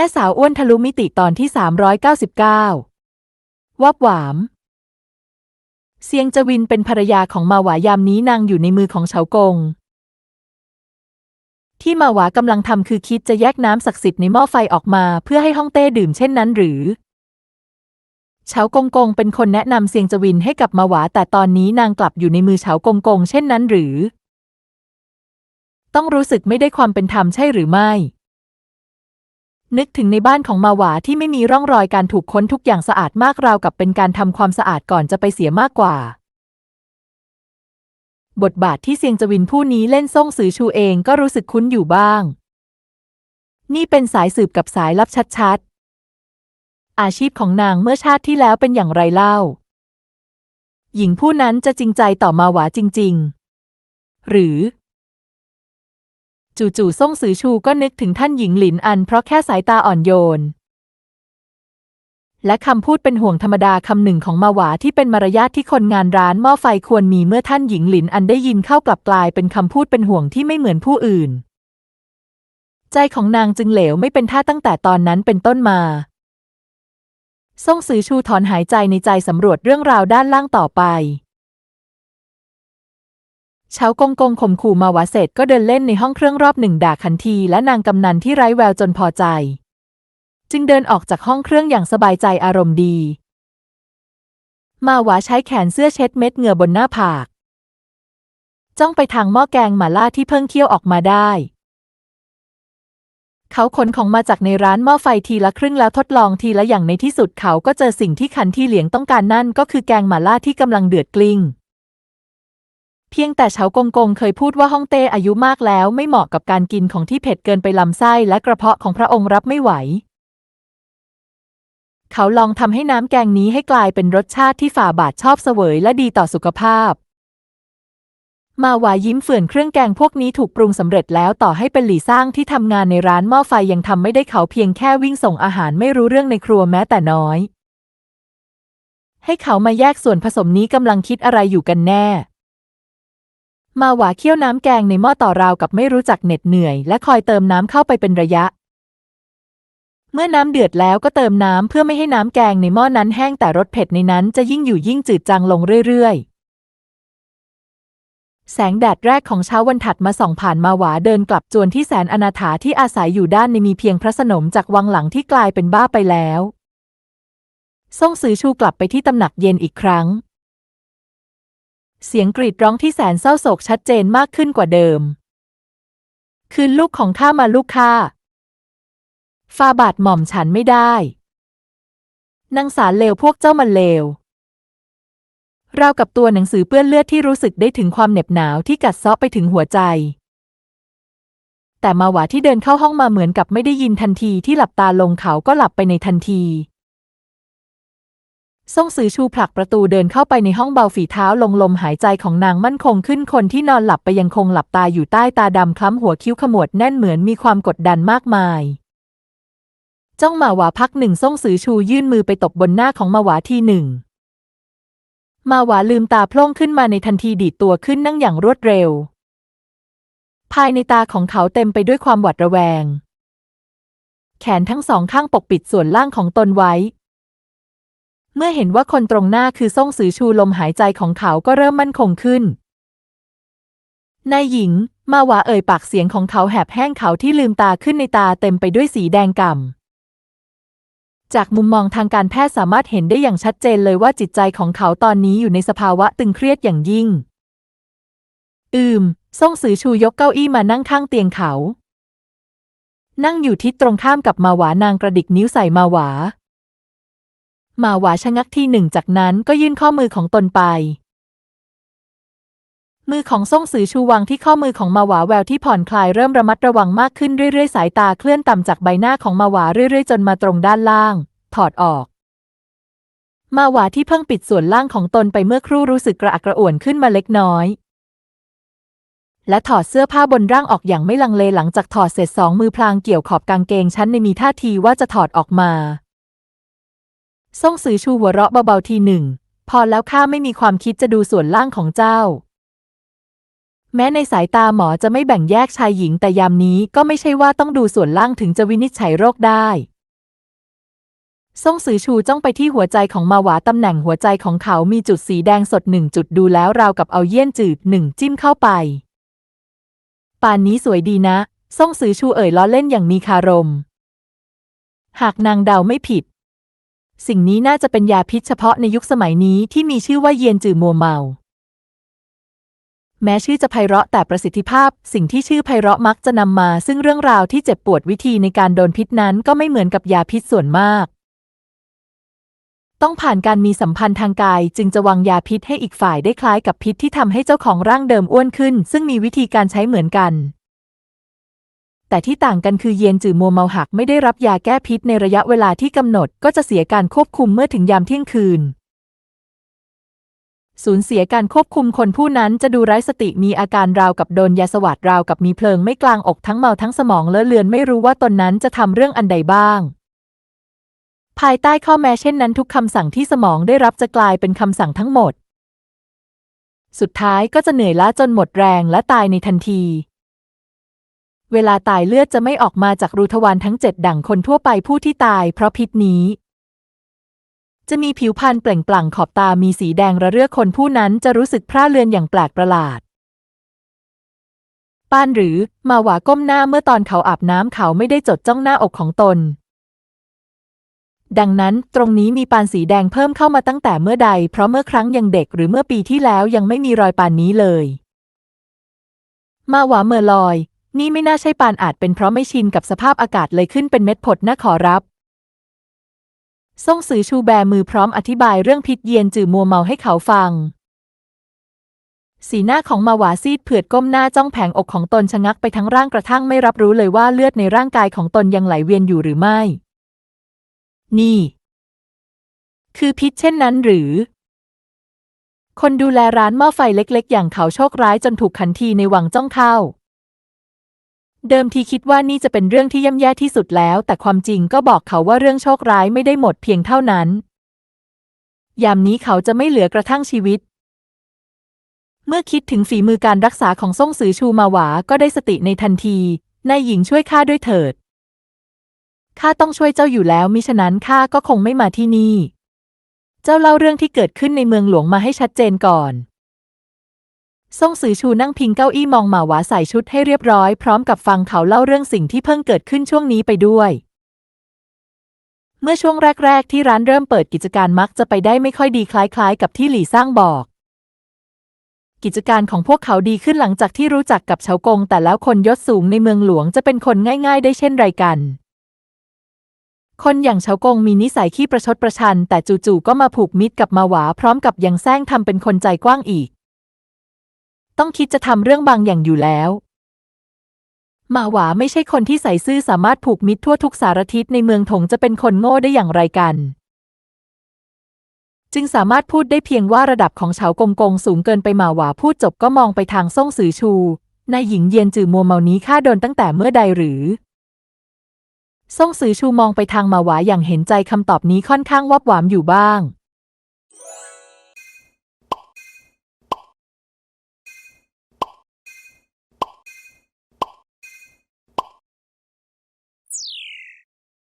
ม่สาวอ้วนทะลุมิติตอนที่ 399 วับหวาม เซียงจวินเป็นภรรยาของมาหวายามนี้นางอยู่ในมือของเฉากง ที่มาหวากำลังทำคือคิดจะแยกน้ำศักดิ์สิทธิ์ในหม้อไฟออกมาเพื่อให้ฮ่องเต้ดื่มเช่นนั้นหรือเฉากงกงเป็นคนแนะนำเซียงจวินให้กับมาหวาแต่ตอนนี้นางกลับอยู่ในมือเฉากงกงเช่นนั้นหรือ ต้องรู้สึกไม่ได้ความเป็นธรรมใช่หรือไม่ นึกถึงในบ้านของมาหวาที่ไม่มีร่องรอยการถูกค้นทุกอย่างสะอาดมากราวกับเป็นการทำความสะอาดก่อนจะไปเสียมากกว่า บทบาทที่เซียงจวินผู้นี้เล่นซ่งซือชูเองก็รู้สึกคุ้นอยู่บ้าง นี่เป็นสายสืบกับสายลับชัดๆ อาชีพของนางเมื่อชาติที่แล้วเป็นอย่างไรเล่า หญิงผู้นั้นจะจริงใจต่อมาหวาจริง ๆ หรือ จู่ๆซ่งซือชูก็นึกถึงท่านหญิงหลินอันเพราะแค่สายตาอ่อนโยน และคำพูดเป็นห่วงธรรมดาคำหนึ่งของมาหวาที่เป็นมารยาทที่คนงานร้านหม้อไฟควรมีเมื่อท่านหญิงหลินอันได้ยินเข้ากลับกลายเป็นคำพูดเป็นห่วงที่ไม่เหมือนผู้อื่น ใจของนางจึงเหลวไม่เป็นท่าตั้งแต่ตอนนั้นเป็นต้นมาซ่งซือชูถอนหายใจในใจสำรวจเรื่องราวด้านล่างต่อไป เช้ากงกงข่มขู่มาวาเสร็จก็เดินเล่นในห้องเครื่องรอบหนึ่งด่าขันทีและนางกำนันที่ไร้แววจนพอใจ จึงเดินออกจากห้องเครื่องอย่างสบายใจอารมณ์ดี มาวาใช้แขนเสื้อเช็ดเม็ดเหงื่อบนหน้าผาก จ้องไปทางหม้อแกงหม่าล่าที่เพิ่งเคี่ยวออกมาได้ เขาขนของมาจากในร้านหม้อไฟทีละครึ่งแล้วทดลองทีละอย่างในที่สุดเขาก็เจอสิ่งที่คันที่เหลียงต้องการนั่นก็คือแกงหม่าล่าที่กำลังเดือดกลิ้ง เพียงแต่เฉากงกงเคยพูดว่าฮ่องเต้อายุมากแล้วไม่เหมาะกับการกินของที่เผ็ดเกินไปลำไส้และกระเพาะของพระองค์รับไม่ไหว เขาลองทำให้น้ำแกงนี้ให้กลายเป็นรสชาติที่ฝ่าบาทชอบเสวยและดีต่อสุขภาพ มาวายิ้มเฝื่อนเครื่องแกงพวกนี้ถูกปรุงสำเร็จแล้วต่อให้เป็นหลี่ซ่างที่ทำงานในร้านหม้อไฟยังทำไม่ได้เขาเพียงแค่วิ่งส่งอาหารไม่รู้เรื่องในครัวแม้แต่น้อย ให้เขามาแยกส่วนผสมนี้กำลังคิดอะไรอยู่กันแน่ มาหวาเคี่ยวน้ำแกงในหม้อต่อราวกับไม่รู้จักเหน็ดเหนื่อย และคอยเติมน้ำเข้าไปเป็นระยะ เมื่อน้ำเดือดแล้วก็เติมน้ำเพื่อไม่ให้น้ำแกงในหม้อนั้นแห้งแต่รสเผ็ดในนั้นจะยิ่งอยู่ยิ่งจืดจางลงเรื่อยๆ แสงแดดแรกของเช้าวันถัดมาส่องผ่านมาหวาเดินกลับจวนที่แสนอนาถาที่อาศัยอยู่ด้านในมีเพียงพระสนมจากวังหลังที่กลายเป็นบ้าไปแล้วซ่งซือชูกลับไปที่ตำหนักเย็นอีกครั้ง เสียงกรีดร้องที่แสนเศร้าโศกชัดเจนมากขึ้นกว่าเดิม คืนลูกของข้ามาลูกข้าฟาบาทหม่อมฉันไม่ได้นางสารเลวพวกเจ้ามันเลวราวกับตัวหนังสือเปื้อนเลือดที่รู้สึกได้ถึงความเหน็บหนาวที่กัดเซาะไปถึงหัวใจ แต่มาหวาที่เดินเข้าห้องมาเหมือนกับไม่ได้ยินทันทีที่หลับตาลงเขาก็หลับไปในทันที ซ่งซือชูผลักประตูเดินเข้าไปในห้องเบาฝีเท้าลงลมหายใจของนางมั่นคงขึ้นคนที่นอนหลับไปยังคงหลับตาอยู่ใต้ตาดำคล้ำหัวคิ้วขมวดแน่นเหมือนมีความกดดันมากมายจ้องมาหวาพักหนึ่งซ่งซือชูยื่นมือไปตบบนหน้าของมาหวาทีหนึ่ง มาหวาลืมตาโพล่งขึ้นมาในทันทีดีดตัวขึ้นนั่งอย่างรวดเร็ว ภายในตาของเขาเต็มไปด้วยความหวาดระแวง แขนทั้งสองข้างปกปิดส่วนล่างของตนไว้ เมื่อเห็นว่าคนตรงหน้าคือซ่งซือชูลมหายใจของเขาก็เริ่มมั่นคงขึ้น นายหญิง มาหวาเอ่ยปากเสียงของเขาแหบแห้งเขาที่ลืมตาขึ้นในตาเต็มไปด้วยสีแดงก่ำ จากมุมมองทางการแพทย์สามารถเห็นได้อย่างชัดเจนเลยว่าจิตใจของเขาตอนนี้อยู่ในสภาวะตึงเครียดอย่างยิ่ง อืม ซ่งซือชูยกเก้าอี้มานั่งข้างเตียงเขา นั่งอยู่ทิศตรงข้ามกับมาหวานางกระดิกนิ้วใส่มาหวา มาหวาชะงักทีหนึ่งจากนั้นก็ยื่นข้อมือของตนไป มือของซ่งซือชูวางที่ข้อมือของมาหวาแววที่ผ่อนคลายเริ่มระมัดระวังมากขึ้นเรื่อยๆ สายตาเคลื่อนต่ำจากใบหน้าของมาหวาเรื่อยๆ จนมาตรงด้านล่าง ถอดออกมาหวาที่เพิ่งปิดส่วนล่างของตนไปเมื่อครู่รู้สึกกระอักกระอ่วนขึ้นมาเล็กน้อย และถอดเสื้อผ้าบนร่างออกอย่างไม่ลังเลหลังจากถอดเสร็จสองมือพลางเกี่ยวขอบกางเกงชั้นในมีท่าทีว่าจะถอดออกมา ซ่งซือชูหัวเราะเบาๆทีหนึ่ง พอแล้วข้าไม่มีความคิดจะดูส่วนล่างของเจ้า แม้ในสายตาหมอจะไม่แบ่งแยกชายหญิงแต่ยามนี้ก็ไม่ใช่ว่าต้องดูส่วนล่างถึงจะวินิจฉัยโรคได้ซ่งซือชูจ้องไปที่หัวใจของมาหวาตำแหน่งหัวใจของเขามีจุดสีแดงสดหนึ่งจุดดูแล้วราวกับเอาเยี่ยนจืดหนึ่งจิ้มเข้าไป ป่านนี้สวยดีนะซ่งซือชูเอ่ยล้อเล่นอย่างมีคารม หากนางเดาไม่ผิด สิ่งนี้น่าจะเป็นยาพิษเฉพาะในยุคสมัยนี้ที่มีชื่อว่าเยียนจือมัวเมา แม้ชื่อจะไพเราะแต่ประสิทธิภาพ สิ่งที่ชื่อไพเราะมักจะนำมา ซึ่งเรื่องราวที่เจ็บปวดวิธีในการโดนพิษนั้นก็ไม่เหมือนกับยาพิษส่วนมาก ต้องผ่านการมีสัมพันธ์ทางกายจึงจะวางยาพิษให้อีกฝ่ายได้คล้ายกับพิษที่ทำให้เจ้าของร่างเดิมอ้วนขึ้น ซึ่งมีวิธีการใช้เหมือนกัน แต่ที่ต่างกันคือเยียนจือมัวเมาหักไม่ได้รับยาแก้พิษในระยะเวลาที่กำหนดก็จะเสียการควบคุมเมื่อถึงยามเที่ยงคืน สูญเสียการควบคุมคนผู้นั้นจะดูไร้สติมีอาการราวกับโดนยาสวัสดราวกับมีเพลิงไม่กลางอกทั้งเมาทั้งสมองเลอะเลือนไม่รู้ว่าตนนั้นจะทำเรื่องอันใดบ้างภายใต้ข้อแม้เช่นนั้นทุกคำสั่งที่สมองได้รับจะกลายเป็นคำสั่งทั้งหมด สุดท้ายก็จะเหนื่อยล้าจนหมดแรงและตายในทันที เวลาตายเลือดจะไม่ออกมาจากรูทวารทั้งเจ็ดดั่งคนทั่วไปผู้ที่ตายเพราะพิษนี้ จะมีผิวพรรณเปล่งปลั่งขอบตามีสีแดงระเรื่อคนผู้นั้นจะรู้สึกพร่าเลือนอย่างแปลกประหลาดป้านหรือมาหวาก้มหน้าเมื่อตอนเขาอาบน้ำเขาไม่ได้จดจ้องหน้าอกของตน ดังนั้นตรงนี้มีปานสีแดงเพิ่มเข้ามาตั้งแต่เมื่อใด เพราะเมื่อครั้งยังเด็กหรือเมื่อปีที่แล้วยังไม่มีรอยปานนี้เลย มาหวาเมื่อลอย นี่ไม่น่าใช่ปานอาจเป็นเพราะไม่ชินกับสภาพอากาศเลยขึ้นเป็นเม็ดผดนะขอรับซ่งซือชูแบมือพร้อมอธิบายเรื่องพิษเยียนจือมัวเมาให้เขาฟัง สีหน้าของมาหวาซีดเผือดก้มหน้าจ้องแผงอกของตนชะงักไปทั้งร่างกระทั่งไม่รับรู้เลยว่าเลือดในร่างกายของตนยังไหลเวียนอยู่หรือไม่ นี่ คือพิษเช่นนั้นหรือ คนดูแลร้านหม้อไฟเล็ก ๆ อย่างเขาโชคร้ายจนถูกขันทีในวังจ้องเข้า เดิมทีคิดว่านี่จะเป็นเรื่องที่ย่ำแย่ที่สุดแล้ว แต่ความจริงก็บอกเขาว่าเรื่องโชคร้ายไม่ได้หมดเพียงเท่านั้น ยามนี้เขาจะไม่เหลือกระทั่งชีวิต เมื่อคิดถึงฝีมือการรักษาของซ่งซือชูมาหวาก็ได้สติในทันที นายหญิงช่วยข้าด้วยเถิด ข้าต้องช่วยเจ้าอยู่แล้วมิฉะนั้นข้าก็คงไม่มาที่นี่ เจ้าเล่าเรื่องที่เกิดขึ้นในเมืองหลวงมาให้ชัดเจนก่อน ซ่งซือชูนั่งพิงเก้าอี้มองหมาหวาใส่ชุดให้เรียบร้อย พร้อมกับฟังเขาเล่าเรื่องสิ่งที่เพิ่งเกิดขึ้นช่วงนี้ไปด้วย เมื่อช่วงแรก ๆ ที่ร้านเริ่มเปิดกิจการมักจะไปได้ไม่ค่อยดีคล้ายๆ กับที่หลี่ซ่างบอก กิจการของพวกเขาดีขึ้นหลังจากที่รู้จักกับเฉากง แต่แล้วคนยศสูงในเมืองหลวงจะเป็นคนง่าย ๆ ได้เช่นไรกัน คนอย่างเฉากงมีนิสัยขี้ประชดประชัน แต่จู่ๆก็มาผูกมิตรกับมาหวาพร้อมกับยังแซงทำเป็นคนใจกว้างอีก ต้องคิดจะทำเรื่องบางอย่างอยู่แล้ว มาหวาไม่ใช่คนที่ใส่ซื่อสามารถผูกมิตรทั่วทุกสารทิศในเมืองถงจะเป็นคนโง่ได้อย่างไรกัน จึงสามารถพูดได้เพียงว่าระดับของเฉากงกงสูงเกินไปมาหวาพูดจบก็มองไปทางซ่งซือชูนายหญิงเยียนจือมัวเมานี้ข้าโดนตั้งแต่เมื่อใดหรือซ่งซือชูมองไปทางมาหวาอย่างเห็นใจคำตอบนี้ค่อนข้างวับหวามอยู่บ้าง